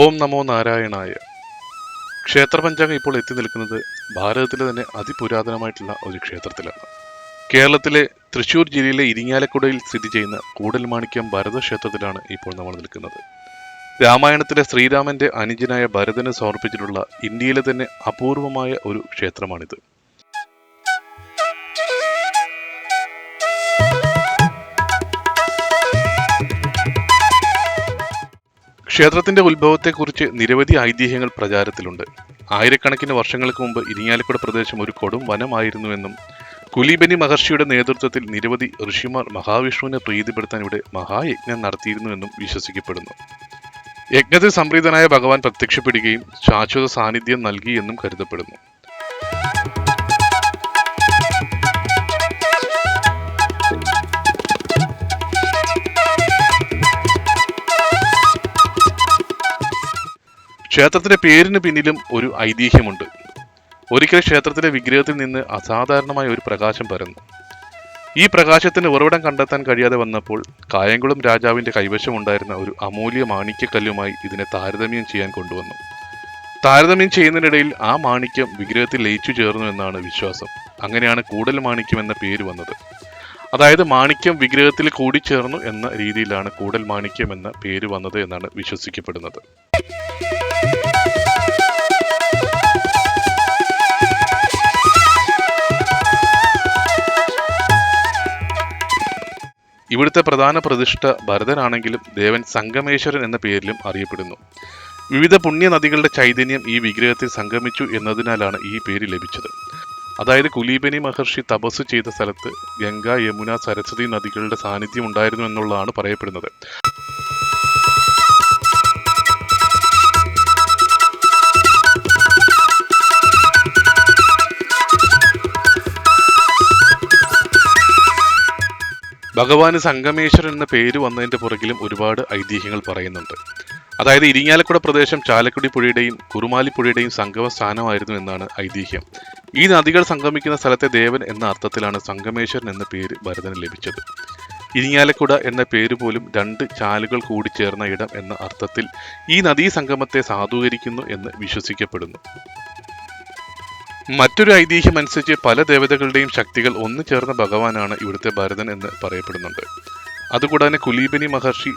ഓം നമോ നാരായണായ. ക്ഷേത്ര പഞ്ചാംഗം ഇപ്പോൾ എത്തി നിൽക്കുന്നത് ഭാരതത്തിലെ തന്നെ അതിപുരാതനമായിട്ടുള്ള ഒരു ക്ഷേത്രത്തിലാണ്. കേരളത്തിലെ തൃശ്ശൂർ ജില്ലയിലെ ഇരിങ്ങാലക്കുടയിൽ സ്ഥിതി ചെയ്യുന്ന കൂടൽമാണിക്യം ഭരത ക്ഷേത്രത്തിലാണ് ഇപ്പോൾ നമ്മൾ നിൽക്കുന്നത്. രാമായണത്തിലെ ശ്രീരാമന്റെ അനുജനായ ഭരതന് സമർപ്പിച്ചിട്ടുള്ള ഇന്ത്യയിലെ തന്നെ അപൂർവമായ ഒരു ക്ഷേത്രമാണിത്. ക്ഷേത്രത്തിന്റെ ഉത്ഭവത്തെക്കുറിച്ച് നിരവധി ഐതിഹ്യങ്ങൾ പ്രചാരത്തിലുണ്ട്. ആയിരക്കണക്കിന് വർഷങ്ങൾക്ക് മുമ്പ് ഇരിങ്ങാലക്കുട പ്രദേശം ഒരു കൊടും വനമായിരുന്നുവെന്നും കുലീബനി മഹർഷിയുടെ നേതൃത്വത്തിൽ നിരവധി ഋഷിമാർ മഹാവിഷ്ണുവിനെ പ്രീതിപ്പെടുത്താൻ ഇവിടെ മഹായജ്ഞം നടത്തിയിരുന്നുവെന്നും വിശ്വസിക്കപ്പെടുന്നു. യജ്ഞത്തിൽ സംപ്രീതനായ ഭഗവാൻ പ്രത്യക്ഷപ്പെടുകയും ശാശ്വത സാന്നിധ്യം നൽകിയെന്നും കരുതപ്പെടുന്നു. ക്ഷേത്രത്തിന്റെ പേരിന് പിന്നിലും ഒരു ഐതിഹ്യമുണ്ട്. ഒരിക്കൽ ക്ഷേത്രത്തിലെ വിഗ്രഹത്തിൽ നിന്ന് അസാധാരണമായ ഒരു പ്രകാശം പരന്നു. ഈ പ്രകാശത്തിന് ഉറവിടം കണ്ടെത്താൻ കഴിയാതെ വന്നപ്പോൾ കായംകുളം രാജാവിന്റെ കൈവശമുണ്ടായിരുന്ന ഒരു അമൂല്യ മാണിക്യക്കല്ലുമായി ഇതിനെ താരതമ്യം ചെയ്യാൻ കൊണ്ടുവന്നു. താരതമ്യം ചെയ്യുന്നതിനിടയിൽ ആ മാണിക്യം വിഗ്രഹത്തിൽ ലയിച്ചു ചേർന്നു എന്നാണ് വിശ്വാസം. അങ്ങനെയാണ് കൂടൽ മാണിക്യം എന്ന പേര് വന്നത്. അതായത് മാണിക്യം വിഗ്രഹത്തിൽ കൂടിച്ചേർന്നു എന്ന രീതിയിലാണ് കൂടൽ മാണിക്യം എന്ന പേര് വന്നത് എന്നാണ് വിശ്വസിക്കപ്പെടുന്നത്. ഇവിടുത്തെ പ്രധാന പ്രതിഷ്ഠ ഭരതനാണെങ്കിലും ദേവൻ സംഗമേശ്വരൻ എന്ന പേരിലും അറിയപ്പെടുന്നു. വിവിധ പുണ്യ നദികളുടെ ചൈതന്യം ഈ വിഗ്രഹത്തിൽ സംഗമിച്ചു എന്നതിനാലാണ് ഈ പേര് ലഭിച്ചത്. അതായത് കുലീപനി മഹർഷി തപസ് ചെയ്ത സ്ഥലത്ത് ഗംഗ യമുന സരസ്വതി നദികളുടെ സാന്നിധ്യം ഉണ്ടായിരുന്നു എന്നുള്ളതാണ് പറയപ്പെടുന്നത്. ഭഗവാന് സംഗമേശ്വരൻ എന്ന പേര് വന്നതിന്റെ പുറകിലും ഒരുപാട് ഐതിഹ്യങ്ങൾ പറയുന്നുണ്ട്. അതായത് ഇരിങ്ങാലക്കുട പ്രദേശം ചാലക്കുടി പുഴയുടെയും കുറുമാലി പുഴയുടെയും സംഗമ സ്ഥാനമായിരുന്നു എന്നാണ് ഐതിഹ്യം. ഈ നദികൾ സംഗമിക്കുന്ന സ്ഥലത്തെ ദേവൻ എന്ന അർത്ഥത്തിലാണ് സംഗമേശ്വരൻ എന്ന പേര് ഭരതന് ലഭിച്ചത്. ഇരിങ്ങാലക്കുട എന്ന പേര് പോലും രണ്ട് ചാലുകൾ കൂടി ചേർന്ന ഇടം എന്ന അർത്ഥത്തിൽ ഈ നദീ സംഗമത്തെ സാധൂകരിക്കുന്നു എന്ന് വിശ്വസിക്കപ്പെടുന്നു. മറ്റൊരു ഐതിഹ്യം അനുസരിച്ച് പല ദേവതകളുടെയും ശക്തികൾ ഒന്നു ചേർന്ന ഭഗവാനാണ് ഇവിടുത്തെ ഭരതൻ എന്ന് പറയപ്പെടുന്നുണ്ട്. അതുകൂടാതെ കുലീപനി മഹർഷി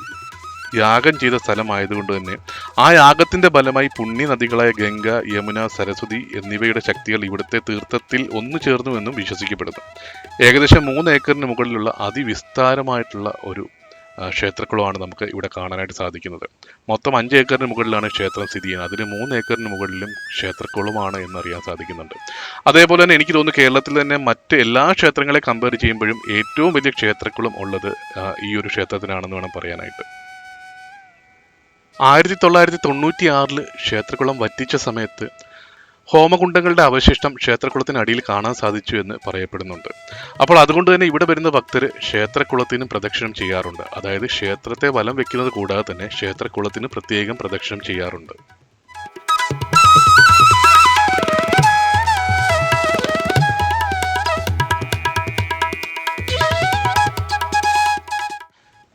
യാഗം ചെയ്ത സ്ഥലമായതുകൊണ്ട് തന്നെ ആ യാഗത്തിന്റെ ഫലമായി പുണ്യ നദികളായ ഗംഗ യമുന സരസ്വതി എന്നിവയുടെ ശക്തികൾ ഇവിടുത്തെ തീർത്ഥത്തിൽ ഒന്നു ചേർന്നുവെന്നും വിശ്വസിക്കപ്പെടുന്നു. ഏകദേശം മൂന്ന് ഏക്കറിന് മുകളിലുള്ള അതിവിസ്താരമായിട്ടുള്ള ഒരു ക്ഷേത്രക്കുളമാണ് നമുക്ക് ഇവിടെ കാണാനായിട്ട് സാധിക്കുന്നത്. മൊത്തം അഞ്ച് ഏക്കറിന് മുകളിലാണ് ക്ഷേത്രം സ്ഥിതി ചെയ്യുന്നത്. അതിന് മൂന്ന് ഏക്കറിന് മുകളിലും ക്ഷേത്രക്കുളമാണ് എന്നറിയാൻ സാധിക്കുന്നുണ്ട്. അതേപോലെ തന്നെ എനിക്ക് തോന്നുന്നു കേരളത്തിൽ തന്നെ മറ്റ് എല്ലാ ക്ഷേത്രങ്ങളെ കമ്പയർ ചെയ്യുമ്പോഴും ഏറ്റവും വലിയ ക്ഷേത്രക്കുളം ഉള്ളത് ഈ ഒരു ക്ഷേത്രത്തിനാണെന്ന് വേണം പറയാനായിട്ട്. ആയിരത്തി തൊള്ളായിരത്തി തൊണ്ണൂറ്റി ആറിൽ ക്ഷേത്രക്കുളം വറ്റിച്ച സമയത്ത് ഹോമകുണ്ടങ്ങളുടെ അവശിഷ്ടം ക്ഷേത്രക്കുളത്തിനടിയിൽ കാണാൻ സാധിച്ചു എന്ന് പറയപ്പെടുന്നുണ്ട്. അപ്പോൾ അതുകൊണ്ട് തന്നെ ഇവിടെ വരുന്ന ഭക്തർ ക്ഷേത്രക്കുളത്തിനും പ്രദക്ഷിണം ചെയ്യാറുണ്ട്. അതായത് ക്ഷേത്രത്തെ വലം വെക്കുന്നത് കൂടാതെ തന്നെ ക്ഷേത്രക്കുളത്തിന് പ്രത്യേകം പ്രദക്ഷിണം ചെയ്യാറുണ്ട്.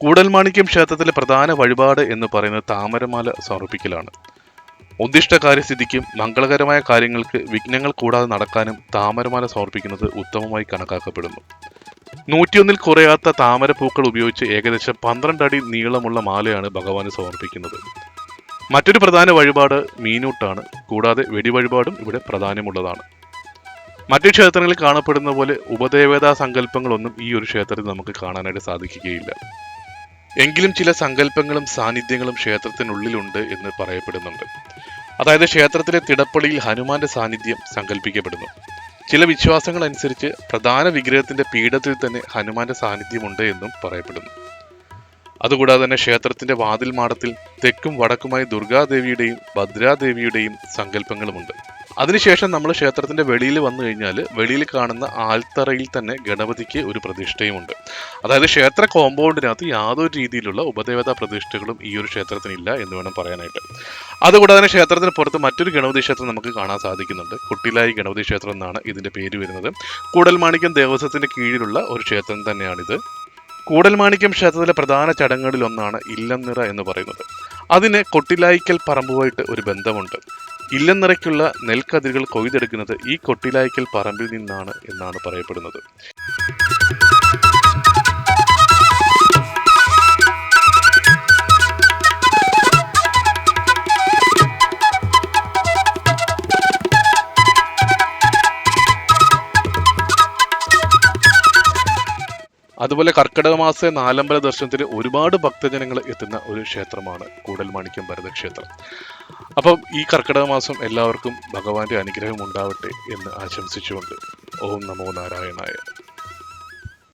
കൂടൽമാണിക്യം ക്ഷേത്രത്തിലെ പ്രധാന വഴിപാട് എന്ന് പറയുന്നത് താമരമാല സമർപ്പിക്കലാണ്. ഉദ്ദിഷ്ട കാര്യസ്ഥിതിക്കും മംഗളകരമായ കാര്യങ്ങൾക്ക് വിഘ്നങ്ങൾ കൂടാതെ നടക്കാനും താമരമാല സമർപ്പിക്കുന്നത് ഉത്തമമായി കണക്കാക്കപ്പെടുന്നു. നൂറ്റിയൊന്നിൽ കുറയാത്ത താമരപ്പൂക്കൾ ഉപയോഗിച്ച് ഏകദേശം പന്ത്രണ്ട് അടി നീളമുള്ള മാലയാണ് ഭഗവാന് സമർപ്പിക്കുന്നത്. മറ്റൊരു പ്രധാന വഴിപാട് മീനൂട്ടാണ്. കൂടാതെ വെടിവഴിപാടും ഇവിടെ പ്രധാനമുള്ളതാണ് മറ്റു ക്ഷേത്രങ്ങളിൽ കാണപ്പെടുന്ന പോലെ ഉപദേവതാ സങ്കല്പങ്ങളൊന്നും ഈ ഒരു ക്ഷേത്രത്തിൽ നമുക്ക് കാണാനായിട്ട് സാധിക്കുകയില്ല. എങ്കിലും ചില സങ്കല്പങ്ങളും സാന്നിധ്യങ്ങളും ക്ഷേത്രത്തിനുള്ളിലുണ്ട് എന്ന് പറയപ്പെടുന്നുണ്ട്. അതായത് ക്ഷേത്രത്തിലെ തിടപ്പള്ളിയിൽ ഹനുമാന്റെ സാന്നിധ്യം സങ്കല്പിക്കപ്പെടുന്നു ചില വിശ്വാസങ്ങൾ അനുസരിച്ച് പ്രധാന വിഗ്രഹത്തിന്റെ പീഠത്തിൽ തന്നെ ഹനുമാന്റെ സാന്നിധ്യമുണ്ട് എന്നും പറയപ്പെടുന്നു. അതുകൂടാതെ തന്നെ ക്ഷേത്രത്തിന്റെ വാതിൽ മാടത്തിൽ തെക്കും വടക്കുമായി ദുർഗാദേവിയുടെയും ഭദ്രാദേവിയുടെയും സങ്കല്പങ്ങളുമുണ്ട് അതിനുശേഷം നമ്മൾ ക്ഷേത്രത്തിന്റെ വെളിയിൽ വന്നു കഴിഞ്ഞാൽ വെളിയിൽ കാണുന്ന ആൽത്തറയിൽ തന്നെ ഗണപതിക്ക് ഒരു പ്രതിഷ്ഠയുമുണ്ട്. അതായത് ക്ഷേത്ര കോമ്പൗണ്ടിനകത്ത് യാതൊരു രീതിയിലുള്ള ഉപദേവതാ പ്രതിഷ്ഠകളും ഈ ഒരു ക്ഷേത്രത്തിനില്ല എന്ന് വേണം പറയാനായിട്ട്. അതുകൂടാതെ ക്ഷേത്രത്തിന് പുറത്ത് മറ്റൊരു ഗണപതി ക്ഷേത്രം നമുക്ക് കാണാൻ സാധിക്കുന്നുണ്ട്. കുട്ടിലായി ഗണപതി ക്ഷേത്രം എന്നാണ് ഇതിന്റെ പേര് വരുന്നത്. കൂടൽമാണിക്യം ദേവസ്വത്തിന്റെ കീഴിലുള്ള ഒരു ക്ഷേത്രം തന്നെയാണിത്. കൂടൽമാണിക്യം ക്ഷേത്രത്തിലെ പ്രധാന ചടങ്ങുകളിലൊന്നാണ് ഇല്ലം നിറ എന്ന് പറയുന്നത്. അതിന് കൊട്ടിലായിക്കൽ പറമ്പുമായിട്ട് ഒരു ബന്ധമുണ്ട്. ഇല്ലംനിറയ്ക്കുള്ള നെൽക്കതിരുകൾ കൊയ്തെടുക്കുന്നത് ഈ കൊട്ടിലായ്ക്കൽ പറമ്പിൽ നിന്നാണ് എന്നാണ് പറയപ്പെടുന്നത്. അതുപോലെ കർക്കിടക മാസ നാലമ്പല ദർശനത്തിന് ഒരുപാട് ഭക്തജനങ്ങൾ എത്തുന്ന ഒരു ക്ഷേത്രമാണ് കൂടൽ മാണിക്യം ഭരതക്ഷേത്രം. അപ്പം ഈ കർക്കിടക മാസം എല്ലാവർക്കും ഭഗവാന്റെ അനുഗ്രഹം ഉണ്ടാവട്ടെ എന്ന് ആശംസിച്ചുകൊണ്ട് ഓം നമോ നാരായണായ.